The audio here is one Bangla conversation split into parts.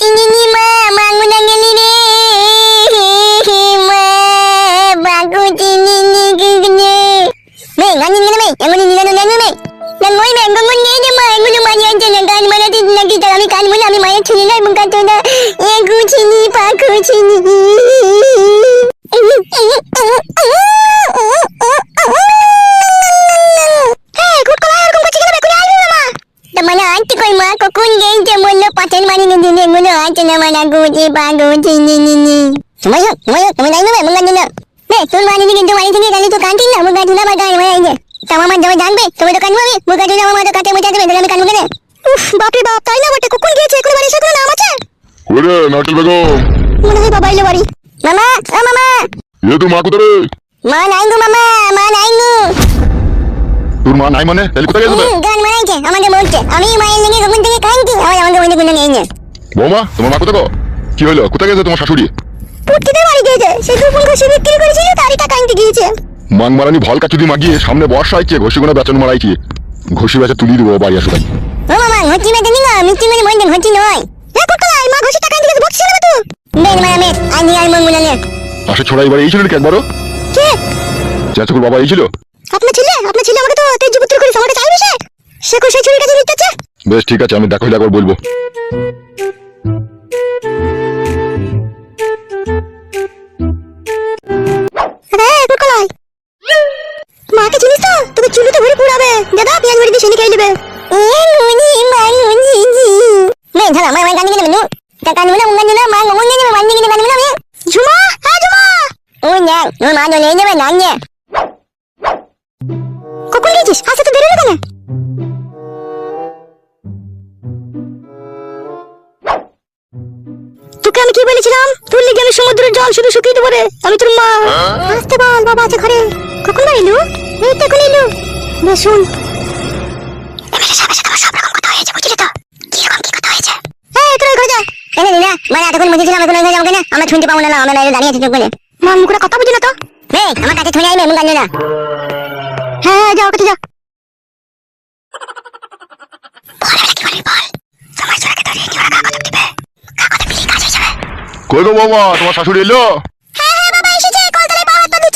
চিনি মা মাঙ্গুনা গেলি রে মা বাগু নি গুগনে মে গানি গেলে মে এমনি নিলানো নানু মে নঙ্গই মে গঙ্গন নিয়ে যে মা এগুলো মানি আনছে না গান মানাতে নাকি আমি কান বলে আমি মায়ের ছিনি না এবং কাটো না এগু চিনি পাকু চিনি na ni ni ni sumayo sumayo তোর মানি মানি থেকে তো কান্তি না মুগা যে তামা যাবে জানবে তুমি তো কানবো মুগা দিনা আমার তো কাটে মুটা দেবে আমি কেন উফ বাপ রে বাপ তাই না বটে কুকুন গিয়েছে এখন বাড়ি সেগুলো নাম আছে ওরে নারকেল বেগম। মনে হয় বাবা এলো বাড়ি। মামা ও মামা এ তো মা কোথায় মা নাই গো মামা মা নাই গো তোর মা নাই মানে? তাহলে কোথায় গেছে গান মারাইছে আমাকে বলছে আমি মায়ের লেগে কখন থেকে কান্তি আমার আমাকে মনে কোনো নেই না বৌমা তোমার মা কোথায় কি হলো কোথায় গেছে তোমার শাশুড়ি? বাড়ি গিয়েছে। সে দুপুর ঘষে বিক্রি করেছিল তারই টাকা আনতে গিয়েছে। মাং মারানি ভল কাচুদি মাগিয়ে সামনে বর্ষা আইছে ঘষি গোনা বেচন মারাইছি। ঘষি বেচে তুলি দিব বাড়ি আসো তাই। ও মামা ঘটি মেতে নিগা মিষ্টি মেরে নয়। মা ঘষে টাকা আনতে গেছে বকছিল না তুই? বেন মারা মেট আনি আর মন ছোড়া এবার এই ছিল নাকি একবারও? কে? চেঁচকুর বাবা এই ছিল? আপনার ছেলে? আপনার ছেলে আমাকে তো তেজ পুত্র করে আমাকে চাইবে সে? সে কই সেই ছুরিটা নিতেছে বেশ ঠিক আছে, আমি দেখো দেখো বলব। আমি কি বলেছিলাম? তোর লেগে আমি সমুদ্রের জল শুধু শুকিয়ে দেবো রে। আমি তোর মা। আসতে বল বাবা আছে ঘরে। কখন বাড়ি এলু? এই তো এখন এলু। বেশ শুন। এমএলএ সাহেবের সাথে আমার সব রকম কথা হয়েছে বুঝলি তো? কি রকম কি কথা হয়েছে? একটু ঘরে যা। কেন দিনা মানে এতক্ষণ বুঝেছিলাম এখন ঘরে যাব কেন? আমরা শুনতে পাবো না না আমরা বাইরে দাঁড়িয়ে আছি চোখ বলে। মা মুখটা কথা বুঝি না তো। বে আমার কাছে শুনে আইবে মুখ আনবে না। হ্যাঁ হ্যাঁ যাও কাছে যা কি বলবি বল।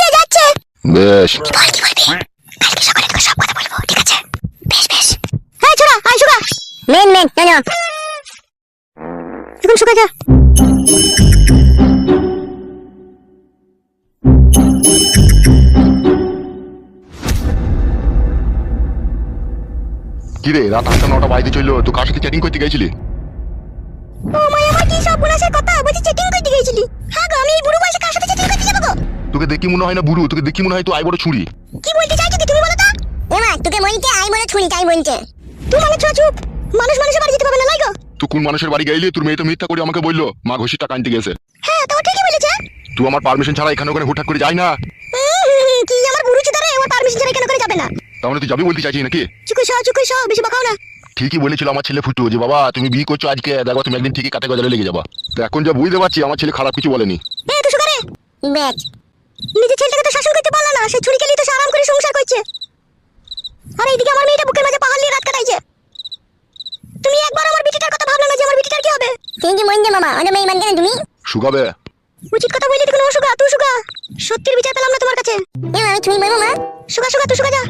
ঠিক আছে? বেশ বেশ। হ্যাঁ ছোড়া আয় সুগা মেন মেন জানো এখন সুগা যা। কি রে রাত আটটা নটা বাইরে চলল তুই কার সাথে চ্যাটিং করতে গেছিলি? ও মাই আমার কি সব বুলাসের কথা বলছি চেকিং করতে গিয়েছিলি। হ্যাঁ গো আমি এই বুড়ো বয়সে কার সাথে চেকিং করতে যাব গো? তোকে দেখি মনে হয় না বুড়ো তোকে দেখি মনে হয় তুই আই বড় ছুরি। কি বলতে চাইছো কি তুমি বলো তো। এমা তোকে বলতে আই মনে ছুরি তাই বলতে তুই মানে ছোট চুপ। মানুষ মানুষের বাড়ি যেতে পারবে না লাইগো তুই কোন মানুষের বাড়ি গেলি তোর মেয়ে তো মিথ্যা করে আমাকে বলল মা ঘষি টাকা আনতে গেছে হ্যাঁ তো ঠিকই বলেছে। তুই আমার পারমিশন ছাড়া এখানে ওখানে হুটহাট করে যাই না। কি আমার বুড়ো চুদারে? ওর পারমিশন ছাড়া কেন করে যাবে না। তাহলে তুই যাবি বলতে চাইছিস নাকি? চুকু সহ চুকু সহ বেশি বকাও না। ঠিকই বলেছিল আমার ছেলে ফুটু যে বাবা তুমি বিয়ে করছ আজকে দেখো তুমি একদিন ঠিকই কাতে গজালে লেগে যাবা। তো এখন যা বুঝতে পারছি আমার ছেলে খারাপ কিছু বলেনি। এ তো সুগারে! ব্যাচ নিজের ছেলেটাকে তো শাসন করতে পারল না সে ছুরি খেলি তো সে আরাম করে সংসার করছে। আর এইদিকে আমার মেয়েটা বুকের মাঝে পাহাড় নিয়ে রাত কাটাইছে। তুমি একবার আমার বিটিটার কথা ভাবলে না যে আমার বিটিটার কি হবে? তুমি কি মন মামা অন্য মেয়ে মানকে না তুমি? শুকাবে। উচিত কথা বললি দেখুন ও তুই সুগা সত্যির বিচার পেলাম না তোমার কাছে। এ আমি তুমি বলব মা সুগা সুগা তুই সুগা যা।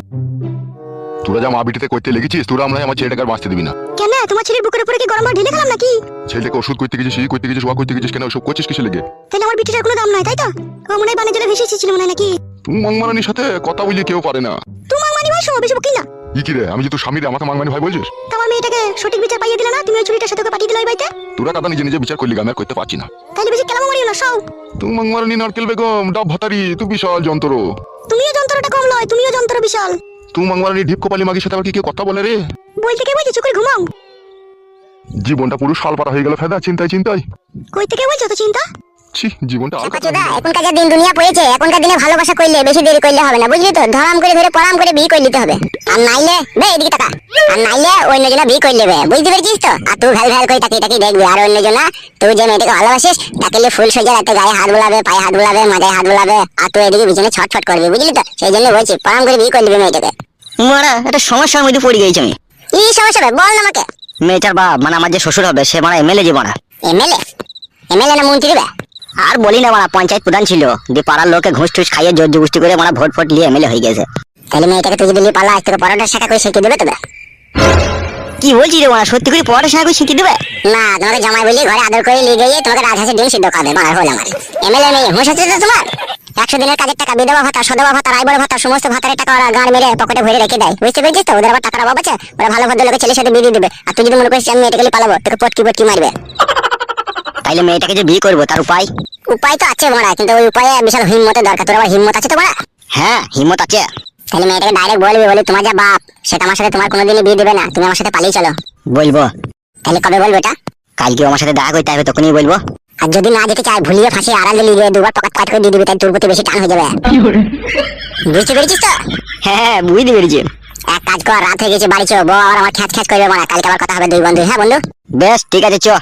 তোরা যা মা বিটিতে কইতে লেগেছিস তোরা আমরা আমার ছেলেটাকে বাঁচতে দিবি না। কেন? তোমার ছেলের বুকের উপরে কি গরম ঢেলে খেলাম নাকি? ছেলেটাকে ওষুধ করতে গেছিস এই করতে গেছিস ওয়া করতে গেছিস কেন? ওসব করছিস কিসে লেগে? তাহলে আমার বিটিটার কোনো দাম নাই তাই তো? ও মনে হয় বানে জলে ভেসে এসেছিল মনে হয় নাকি? তুমি মাংমারানির সাথে কথা বলি কেউ পারে না। তোমার মানি ভাই শো বেশি বকি না? ই কি রে আমি যে তোর স্বামীর আমাকে মাংমানি ভাই বলছিস? তোমার মেয়েটাকে সঠিক বিচার পাইয়ে দিলে না? তুমি ওই ছুরিটার সাথে ওকে পাঠিয়ে দিলে ওই বাড়িতে? তোরা কাদা নিজে নিজে বিচার করলি আমি আর করতে পারছি না। তাহলে বেশি কেলামো মারিও না সব। তুমি মাংমারানি নারকেল বেগম ডাব ভাতারি তুই বিশাল যন্ত্র। তুমিও যন্ত্রটা কম নয় তুমিও যন্ত্র বিশাল। তুই মাংমারানি ঢিপ কপালি মাগির সাথে আবার কি কেউ কথা বলে রে? বলতে কে বলছো? চুকুর ঘুমাও। জীবনটা পুরো সালপাড়া হয়ে গেল ফেদা চিন্তায় চিন্তায়। কই থেকে বলছো তো চিন্তা? ছি জীবনটা আর এখনকার যা দিন দুনিয়া পড়েছে এখনকার দিনে ভালোবাসা করলে বেশি দেরি করলে হবে না বুঝলি তো? ধরাম করে ধরে পড়াম করে বিয়ে হবে। আর নাইলে বে এদিকে টাকা আর নাইলে অন্য জনা বিয়ে করে নেবে। বুঝতে পেরেছিস তো? আর তুই ভ্যাল ভ্যাল করে তাকিয়ে তাকিয়ে দেখবি। আর অন্য জনা তুই যে মেয়েটাকে ভালোবাসিস তাকে নিয়ে ফুল সোজা রাতে গায়ে হাত বোলাবে পায়ে হাত বোলাবে মাথায় হাত বোলাবে আর তুই এদিকে বিছানে ছটফট করবি বুঝলি তো? সেই জন্য বলছি পড়াম করে বিয়ে করে নিবি মেয়েটাকে। মারা একটা সমস্যার মধ্যে পড়ে গেছি আমি। কি সমস্যা বল না আমাকে। মেয়েটার বাপ মানে আমার যে শ্বশুর হবে সে মানে এমএলএ মারা এমএলএ এমএলএ না মন্ত্রী বে? আর বলি না মারা পঞ্চায়েত প্রধান ছিল। দিয়ে পাড়ার লোকে ঘুষ টুস খাইয়ে জোর জবস্তি করে মারা ভোট ফোট নিয়ে এমএলএ হয়ে গেছে। তাহলে মেয়েটাকে তুই যদি নিয়ে পালা তোকে পরোটা শাখা করে শিখিয়ে দেবে তবে কি বলছি রে মারা সত্যি করে পরোটা শাখা করে শিখিয়ে দেবে? না তোমাকে জামাই বলি ঘরে আদর করে নিয়ে গিয়ে তোমাকে রাজহাঁসের ডিম সিদ্ধ খাবে মারা হল আমার। এমএলএ মেয়ে হুঁশ আছে তো তোমার? একশো দিনের কাজের টাকা বিধবা ভাতা সদবা ভাতা রাইবর ভাতা সমস্ত ভাতার টাকা ওরা গান মেরে পকেটে ভরে রেখে দেয়। বুঝতে পেরেছিস তো? ওদের আবার টাকার অভাব আছে? ওরা ভালো ভদ্র লোকের ছেলের সাথে বিয়ে দিয়ে দেবে। আর তুই যদি মনে করিস আমি মেয়েটাকে পালাবো তোকে পটকি পটকি মারবে। তাইলে মেয়েটাকে যে বিয়ে করব তার উপায়? উপায় তো আছে মারা কিন্তু ওই উপায়ে বিশাল হিম্মতের দরকার। তোর আবার হিম্মত আছে তো মারা হ্যাঁ হিম্মত আছে। তাহলে মেয়েটাকে ডাইরেক্ট বলবি বলি তোমার যা বাপ সেটা আমার সাথে তোমার কোনোদিনই বিয়ে দেবে না তুমি আমার সাথে পালিয়ে চলো। বলব। তাহলে কবে বলব এটা? কালকে আমার সাথে দেখা করতে হবে তখনই বলব। আর যদি না যেতে চায় ভুলিয়ে ফাঁসি আড়াল গিয়ে দুবার পকেট কাট করে দিয়ে দিবি তাই তোর প্রতি বেশি টান হয়ে যাবে। বুঝতে পেরেছিস তো? হ্যাঁ হ্যাঁ বুঝতে পেরেছি। এক কাজ কর রাত হয়ে গেছে বাড়ি চো বউ আবার আমার খ্যাচ খ্যাচ করবে মারা কালকে আবার কথা হবে দুই বন্ধু হ্যাঁ বন্ধু? বেশ ঠিক আছে চো।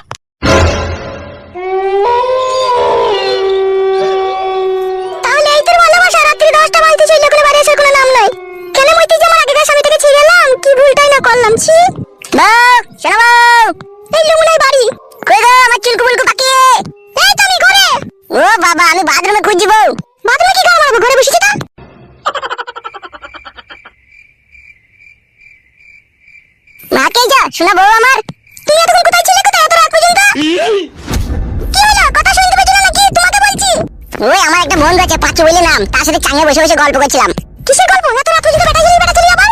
কি ভুলটাই না করলাম, ছি। বউ শোনো বউ এই লুমুনাই বাড়ি। কই গো, আমার চুলকু বুলকু পাকিয়ে। এই তো আমি ঘরে। ও বাবা, আমি বাথরুমে খুঁজছি বউ। বাথরুমে কি করে মারবো ঘরে বসেছি মা কে যা, শোনা বউ আমার। তুমি এতক্ষণ কোথায় ছিলে কোথায় এত রাত পর্যন্ত? কি হলো, কথা শুনতে পেয়েছিল নাকি? তোমাকে বলছি। ওই আমার একটা বন্ধু আছে পাঁচু বলে নাম। তার সাথে চাঙে বসে বসে গল্প করছিলাম। কিসের গল্প? এত রাত পর্যন্ত বেটা ছিলি বেটা ছিলি আবার?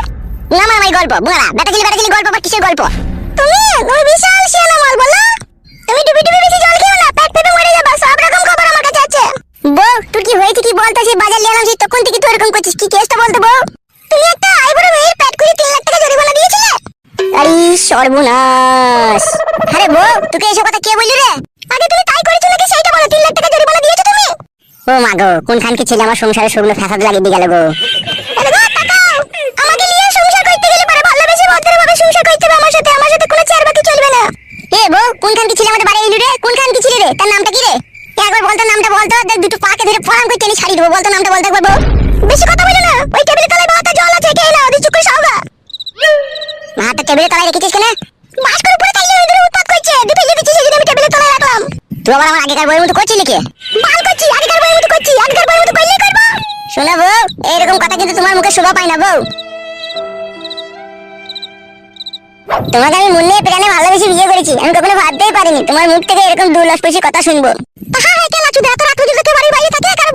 না মা আমার গল্প বুড়া বেটা ছিলি গল্প আবার কিসের গল্প? তুমি? তুমি বিশাল শিয়ানা মাল বলো। তুমি ডুবি ডুবি বেশি জল খেও না, পেট পেটে মরে যাবে, সব রকম খবর আমার কাছে আছে। বউ তুই কি হয়েছে, কি বলতো, সেই বাজার এলাম, সেই তখন থেকে তুই এরকম করছিস, কি কেসটা বলতে বউ? তুমি একটা আইবুড়ো মেয়ের পেট করে তিন লাখ টাকা জরিমানা দিয়েছিলে? আরে, সর্বনাশ। আরে বউ, তোকে এসব কথা কে বললি রে? আগে তুমি তাই করেছ নাকি সেইটা বলো, তিন লাখ টাকা জরিমানা দিয়েছ তুমি? ও মা গো কোনখান কি ছেলে আমার সংসারে শুকনো ফ্যাসাদ লাগিয়ে দিয়ে গেল গো আরে গো তাকাও আমাকে নিয়ে সংসার করতে গেলে পরে ভালোবেসে ভদ্রভাবে সংসার করতে হবে আমার সাথে, আমার সাথে কোনো চেয়ার বাকি চলবে না। এ বউ, কোনখান কি ছেলে আমাদের বাড়ি এলু রে কোনখান কি ছেলে রে? তার নামটা কি রে? একবার বলতো নামটা বলতো দেখ, দুটো পাকে ধরে ফরাম করে টেনে ছাড়িয়ে দেবো। বলতো নামটা বলতো একবার বউ বেশি কথা বলো না। ওই টেবিলের তলায় বাতা জল আছে নাও দিয়ে চুপ করে সাওগা হাতটা টেবিলে তলায় রেখেছিস কেন? বাস করে পুরো তাইলে ওই ধরে উৎপাত করছে। দুটো সেজন্য আমি টেবিলের তলায় রাখলাম। তুই আবার আমার আগেকার বইয়ের মতো করছিলি কি বাল করছি আগেকার বইয়ের মতো করছি আগেকার বইয়ের মতো করলেই করব। শোনো বউ, এইরকম কথা কিন্তু তোমার মুখে শোভা পায় না বউ। তোমাকে আমি মনে প্রাণে ভালোবেসে বিয়ে করেছি আমি কখনো ভাবতেই পারিনি। তোমার মুখ থেকে এরকম দুর্লভস্পর্শী কথা শুনব। হ্যাঁ হ্যাঁ কেলা চুদে এত রাত পর্যন্ত কেউ বাড়ির বাইরে থাকে কার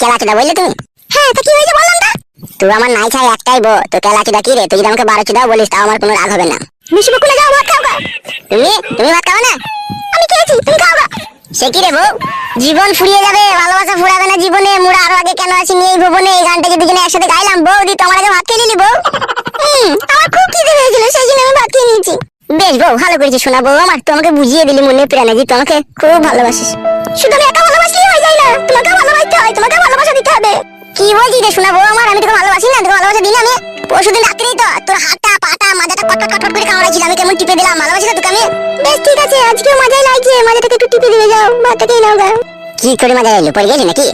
কেলাচুদা বললে তুমি? হ্যাঁ তা কি হয়েছে বললাম না তুই আমার নাই একটাই বউ তো কেলাচুদা কি রে? তুই যদি আমাকে বারো চুদাও বলিস তাও আমার কোনো রাগ হবে না। মিশি বকুলে যাও ভাত খাও তুমি? তুমি ভাত খাও না? আমি খেয়েছি তুমি খাও। সে কি রে বউ? জীবন ফুরিয়ে যাবে, ভালোবাসা ফুরাবে না জীবনে মোরা আরও আগে কেন আছি এই ভুবনে? এই গানটা যে দুজনে একসাথে গাইলাম? বউ দি তোমার আগে ভাত খেয়ে নিলি বউ? আমার খুব খিদে হয়েছিল সেই জন্য আমি ভাত খেয়ে নিয়েছি। বেশ বউ, ভালো করেছিস শোনা বউ আমার তুই আমাকে বুঝিয়ে দিলি মনে প্রাণে যে তুই আমাকে খুব ভালোবাসিস। শুধু আমি একা ভালোবাসলেই হয়ে যায় না, তোমাকে ভালোবাসতে হয়, তোমাকে ভালোবাসা দিতে হবে। কি বলছিস রে শোনা বউ আমার, আমি তোকে ভালোবাসি না, তোকে ভালোবাসা দিন আমি? পরশুদিন রাত্রেই তো তোর হাতটা, পাটা, মাথাটা কটকট কটকট করে কামড়াইছিল আমি কেমন টিপে দিলাম, ভালোবাসি না তোকে আমি? বেশ ঠিক আছে আজকে মজাই লাগছে মজাটাকে একটু টিপে দিয়ে যাও ভাতটা খেয়ে নাও গা। কি করে মজা লাগল পড়ে গেলি নাকি?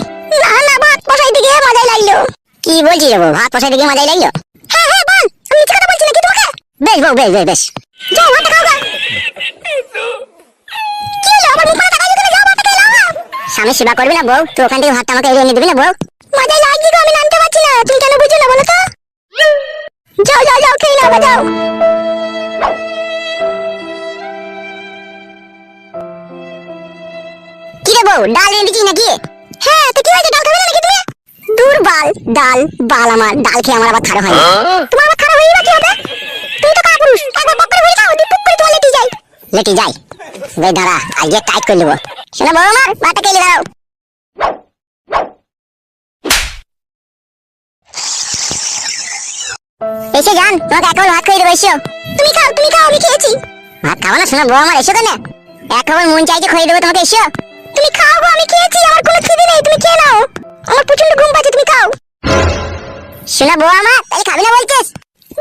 না না ভাত বসাইতে গিয়ে মজাই লাগল। কি বলছিস রে বউ ভাত পয়সা দিকে মজাই লাগল? হ্যাঁ হ্যাঁ বল আমি মিথ্যে কথা বলছি নাকি তোমাকে? বেশ বউ বেশ বেশ বেশ। যাও ভাতটা খাও গা। কি হলো আমার মুখ করে তাকাইছো কেন যাও ভাতটা খেয়ে নাও। স্বামী সেবা করবি না বউ? তুই ওখান থেকে ভাতটা আমাকে এড়িয়ে এনে দিবি না বউ? মজাই লাগছে গো আমি নামতে পারছি না তুমি কেন বুঝো না বলো তো? যাও যাও যাও খেয়ে নাও যাও। ডাল এনে দিচ্ছিস নাকি? হ্যাঁ তো কি হয়েছে? ডাল খাবে না নাকি তুমি? দূর বাল ডাল বাল আমার। ডাল খেয়ে আমার আবার খারাপ হয় তোমার আবার খারাপ হয়ে কি হবে? তুমি তো কাপুরুষ। একবার বক করে বলে খাও দিয়ে পুক করে তোমার লেটি যায় লেটি যাই? বেশ দাঁড়া আজকে টাইট করে নেব। শোনা বউ আমার ভাতটা খেয়ে দাও। এসে যান তোমাকে এক ভাত খাইয়ে দেবো এসো। তুমি খাও তুমি খাও আমি খেয়েছি। ভাত খাব না শোনা বউ আমার এসো কেন? এক খাবার মন চাইছে খাইয়ে দেবো তোমাকে এসো। তুমি খাও গো আমি খেয়েছি আমার কোনো খিদে নেই তুমি খেয়ে নাও। আমার প্রচণ্ড ঘুম পাচ্ছে তুমি খাও। শোনা বউ আমার তাই খাবি না বলছিস?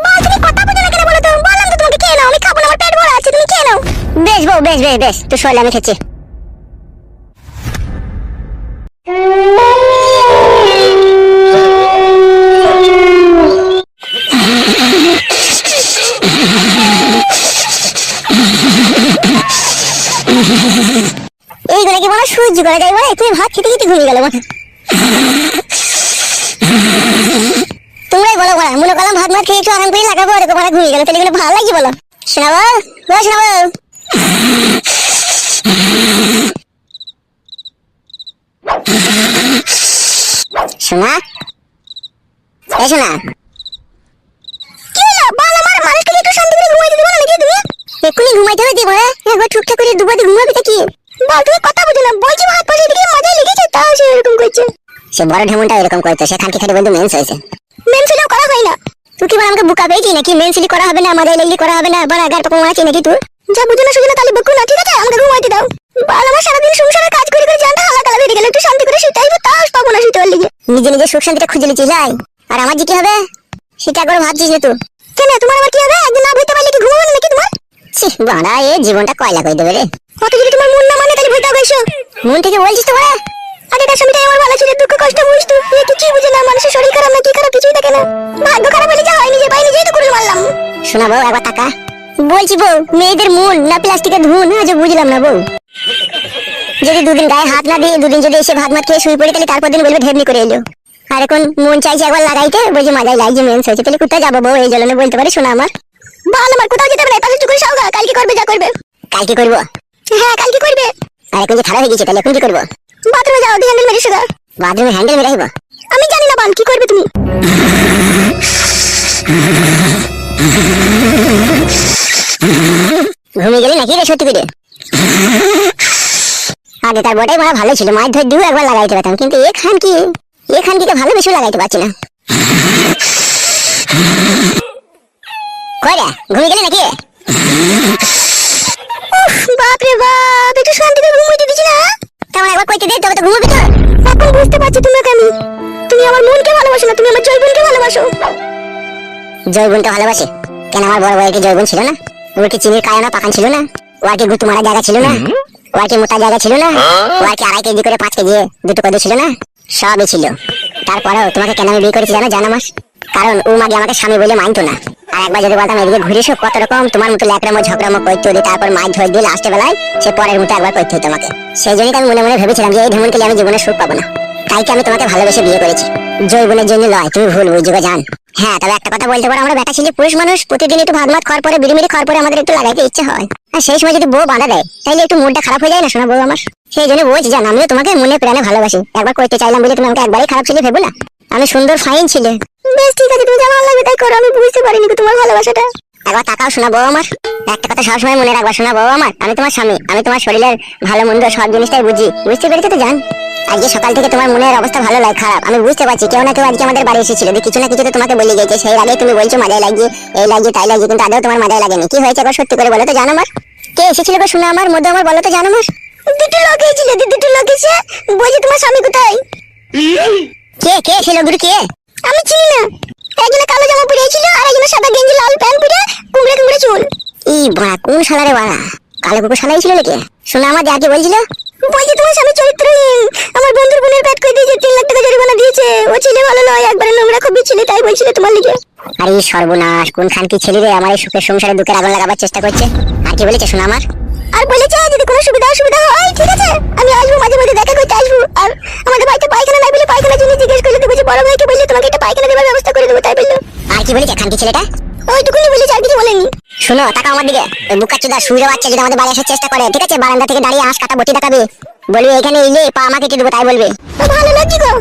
বল তুমি কথা বুঝো না কেন বলো তো? বললাম তো তোমাকে খেয়ে নাও আমি খাব না আমার পেট ভরা আছে তুমি খেয়ে নাও। বেশ বউ বেশ বেশ বেশ তুই শোয়ালে আমি খেয়েছি। সহ্য করা যায় বলে তুমি ভাত খেতে খেতে ঘুমিয়ে গেল তোমরাই বলো বলা মনে করলাম ভাত মাত খেয়ে একটু আরাম করে লাগাবো এরকম ওরা ঘুমিয়ে গেল, তাহলে ভালো বলো। শোনাবো? ও শোনাবো? শোনা? এ শোনা। বল শান্তি করে ঘুমাইতে হবে দেবো হ্যাঁ টুকটাক করে দুবারে ঘুমাবে কি? বল, তুমি কথা বলছি ভাত পাশে দিকে মজা লেগেছে তাও সে এরকম করছে। সে বড় ঢেমনটা এরকম করতো বন্ধু মেন্স হয়েছে। মেনসিলিও করা হয় না। তুই কি বল আমাকে বুকা পেয়েছি নাকি? মেনসিলি করা হবে না মজা লেগলি করা হবে না বড় আগার পকম আছে নাকি তুই যা বুঝো না তাহলে বকু না ঠিক আছে? আমাকে ঘুমাইতে দাও। বল আমার সারাদিন সংসারে কাজ করে করে জানটা হালাকালা বেরিয়ে গেল একটু শান্তি করে শুতে আইবো তাও পাবো না শুতে নিজে নিজে সুখ শান্তিটা খুঁজে লিচিস লাই? আর আমার যে কি হবে? সেটা একবার ভাবছিস না তুই? কেন তোমার আবার কি হবে? একদিন না ভুইতে পারলে কি ঘুমাবে নাকি তোমার? ছি বাড়া এ জীবনটা কয়লা কই দেবে রে। অত যদি না মানে তাহলে হবে, এসো। মন থেকে বলছিস তো বড়া আগেকার সময়টাই আমার ভালো ছিল দুঃখ, কষ্ট বুঝতো এ কি কি বুঝে না, মানুষের শরীর খারাপ না কি খারাপ কিছুই দেখে না। ভাগ্য খারাপ হলে যা হয় নিজে পাই নিজেই তো করে মারলাম। শোনা বউ, একবার টাকা বলছি বউ, মেয়েদের মন না প্লাস্টিকের ধুন? আজ বুঝলাম না বউ। যদি দুদিন গায়ে হাত না দিয়ে, দুদিন যদি এসে ভাত মাত খেয়ে শুয়ে পড়ি, তাহলে তারপর দিন বলবে ঢেবনি করে এলো। আর এখন মন চাইছে একবার লাগাইতে, বলছি মাজাই লাগছে মেন্স হয়েছে তাহলে কোথায় যাব বউ? এই জন্য বলতে পারি, শোনা আমার। ভালো আমার, কোথাও যেতে না পাশে চুকুরে সাউগা কালকে করবে, যা করবে। কাল কি করব? হ্যাঁ কালকে করবে। আর এখন যে খারাপ হয়ে গেছে তাহলে এখন কি করব? বাথরুমে যাও হ্যান্ডেল মেরে শুধু। বাথরুমে হ্যান্ডেল মেরে আসব? আমি জানি না বাল কি করবে তুমি? ঘুমিয়ে গেলি নাকি রে সত্যি করে? আগে তার বটাই বড় ভালো ছিল মাছ ধর দিও একবার লাগাইতে পারতাম কিন্তু এখান কি? এখান কি ভালো বেশি লাগাইতে পারছি না। কয়রা ঘুমিয়ে গেলি নাকি? বাপ রে বাপ একটু শান্তিতে ঘুমাইতে দিছি না। তেমন একবার কইতে দে তবে তো ঘুমাবি তো। এখন বুঝতে পারছি আমি। তুমি আমার মনকে ভালোবাসো না তুমি আমার ভালোবাসো। ভালোবাসে? কেন আমার বড় বউয়ের কি জয়গুন ছিল না? ওর কি চিনির কায়া না পাকান ছিল না? ওর কি গুতু মারা জায়গা ছিল না? ওর কি মোটা জায়গা ছিল না? ওর কি আড়াই কেজি করে পাঁচ কেজি দুটো কদু ছিল না? সবই ছিল। তারপরেও তোমাকে কেন আমি বিয়ে করেছি জানো জানো মাস কারণ ও মাগে আমাকে স্বামী বলে মানতো না। আর একবার যদি বলতাম এদিকে ঘুরে এসো কত রকম তোমার মতো ল্যাকড়ামো ঝগড়ামো করতে হতো তারপর মাছ ধরে দিয়ে লাস্টে বেলায়, সে পরের মতো একবার করতে হতো তোমাকে। সেই জন্যই আমি মনে মনে ভেবেছিলাম যে এই ঢেমন আমি জীবনে সুখ পাবো না। তাই কি আমি তোমাকে ভালোবেসে বিয়ে করেছি? জৈবনের জন্য লয়, তুমি ভুল বুঝছ গো জান। হ্যাঁ তবে একটা কথা বলতে পারো, আমরা বেটা ছেলে পুরুষ মানুষ প্রতিদিন একটু ভাত মাত খাওয়ার পরে বিড়ি মিড়ি খাওয়ার পরে আমাদের একটু লাগাইতে ইচ্ছে হয়। আর সেই সময় যদি বউ বাঁধা দেয়, তাইলে একটু মুডটা খারাপ হয়ে যায় না, শোনা বউ আমার? সেই জন্য বলছি জান, আমিও তোমাকে মনে প্রাণে ভালোবাসি। একবার করতে চাইলাম বলে তুমি আমাকে একবারই খারাপ ছেলে, ভেবো না। আমি সুন্দর ফাইন ছিলে। বেশ, ঠিক আছে, তুমি যা ভালো লাগবে তাই করো, আমি বুঝতে পারিনি তোমার ভালোবাসাটা। একবার তাকাও শোনা বউ আমার। একটা কথা সবসময় মনে রাখবা শোনা বউ আমার, আমি তোমার স্বামী, আমি তোমার শরীরের ভালো, মন্দ সব জিনিসটাই বুঝি। বুঝতে পেরেছ তো, জান? আজকে সকাল থেকে তোমার মনের অবস্থা ভালো লাগে খারাপ। আমি বুঝতে পারছি, কেউ না কেউ আজকে আমাদের বাড়ি এসেছিল। কিছু না কিছু তো তোমাকে বলে গেছে, সেই আগে তুমি বলছো মাজায় লাগিয়ে, এই লাগিয়ে, তাই লাগিয়ে, কিন্তু আদৌ তোমার মাজায় লাগেনি। কি হয়েছে একবার সত্যি করে বলো তো, জানো আমার? কে এসেছিল গো শোনা আমার মধ্যে আমার, বলো তো, জানো আমার? দুটো লোক এসেছিল, দুটো লোক এসে বলছি, তোমার স্বামী কোথায়? কে কে ছিল গুরু কে? আমি চিনি না। একজনে কালো জামা পরে ছিল আর একজনে সাদা গেঞ্জি লাল প্যান্ট পরে কুমড়ে কুমড়ে চুল। ই বাড়া কোন শালারে বাড়া? কালো কুকুর শালাই ছিল নাকি? শোনা আমার যাকে বলছিল। বলছি তোমার স্বামী চরিত্রহীন। আমার বন্ধুর বোনের পেট করে দিয়েছে? তিন লাখ টাকা জরিমানা দিয়েছে। ও ছেলে ভালো নয় একবারে নোংরা খুবই ছেলে তাই বলছিল তোমার লিগে। আরে এই সর্বনাশ কোন খানকি ছেলে রে আমার এই সুখের সংসারে দুঃখের আগুন লাগাবার চেষ্টা করছে? আর কি বলেছে শোনা আমার? আর বলেছে যদি কোনো সুবিধা অসুবিধা হয় ঠিক আছে? আমি আসব মাঝে মাঝে দেখা করতে আসব। আর আমাদের বাড়িতে পায়খানা নাই বলে পায়খানা জন্য জিজ্ঞেস করলে তো বলছে বড় ভাইকে বললে তোমাকে একটা পায়খানা দেওয়ার ব্যবস্থা করে দেবো তাই বলল। আর কি বলেছে খানকি ছেলেটা? ওইটুকুনি বলেছে আর কিছু বলেনি। শোনো টাকা আমার দিকে। ওই বুকাচুদা সুরে বাচ্চা যদি আমাদের বাড়ি আসার চেষ্টা করে ঠিক আছে? বারান্দা থেকে দাঁড়িয়ে আঁশ কাটা বটি দেখাবে। বলবে এখানে এলে পা আমাকে কেটে দেবো তাই বলবে। ভালো লাগছে গো।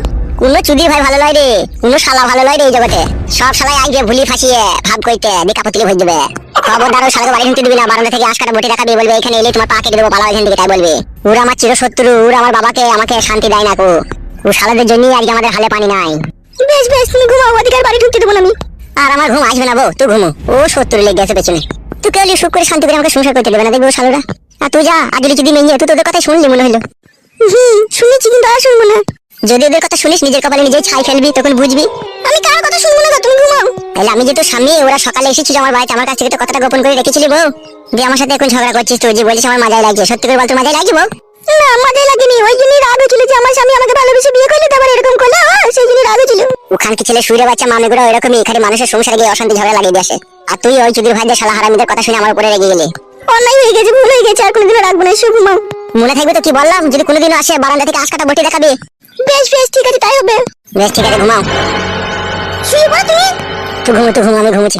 কোন চুদি ভাই ভালো লয় রে কোন শালা ভালো লয় রে এই জগতে। সব শালাই আগে ভুলি ফাঁসিয়ে ভাব কইতে দিকা পতিলে ভরে দেবে। খবরদার ওই শালাকে বাড়ি ঢুকতে দিবি না বারান্দা থেকে আঁশ কাটা বটি দেখাবে বলবে এখানে এলে তোমার পা কেটে দেবো পালা এখান থেকে তাই বলবে। ওরা আমার চিরশত্রু ওরা আমার বাবাকে আমাকে শান্তি দেয় না কো। ও শালাদের জন্যই আজকে আমাদের হালে পানি নাই। বেশ বেশ তুমি ঘুমাও ওদিকে বাড়ি ঢুকতে দেবো না আমি। আর আমার ঘুম আসবে না বউ তুই ঘুমো। ও সত্তর লেগে গেছে পেছনে। তুই কেউ সুখ করে শান্তি করে আমাকে সংসার করতে দেবে না দেখবি শালোরা। আর তুই যা আগে যদি মেয়ে তুই তোদের কথা শুনলি মনে হলো হুম শুনেছি কিন্তু আর শুনব না। যদি ওদের কথা শুনিস নিজের কপালে নিজেই ছাই ফেলবি তখন বুঝবি। আমি কার কথা শুনব না তুমি ঘুমাও। তাহলে আমি যে তোর স্বামী ওরা সকালে এসেছিল আমার বাড়িতে আমার কাছ থেকে তো কথাটা গোপন করে রেখেছিলি বউ। যে আমার সাথে এখন ঝগড়া করছিস তুই যে বলিস আমার মাজায় লাগছে সত্যি করে বল তোর মাজায় লাগছে বউ? না মাঝে লাগেনি ওই জন্যই রাগ হয়েছিল যে আমার স্বামী আমাকে ভালোবেসে বিয়ে করলে তারপর এরকম করল সেই জন্যই রাগ হয়েছিল। ছেলে শুয়ে বাচ্চা মামিগুলো এরকমই এখানে মানুষের সংসারে গিয়ে অশান্তি ঝগড়া লাগিয়ে দিয়ে আসে। আর তুই ওই চুদির ভাইদের শালা হারামিদের কথা শুনে আমার উপরে রেগে গেলি। অন্যায় হয়ে গেছে ভুল হয়ে গেছে আর কোনোদিনও রাখব না শুভ মনে থাকবে তো কি বললাম যদি কোনোদিনও আসে বারান্দা থেকে আশ কাটা বটি দেখাবে? বেশ বেশ ঠিক আছে তাই হবে। বেশ ঠিক আছে ঘুমাও। শুয়ে পড়ো তুমি। তুই ঘুমো তুই ঘুমো আমি ঘুমোচ্ছি।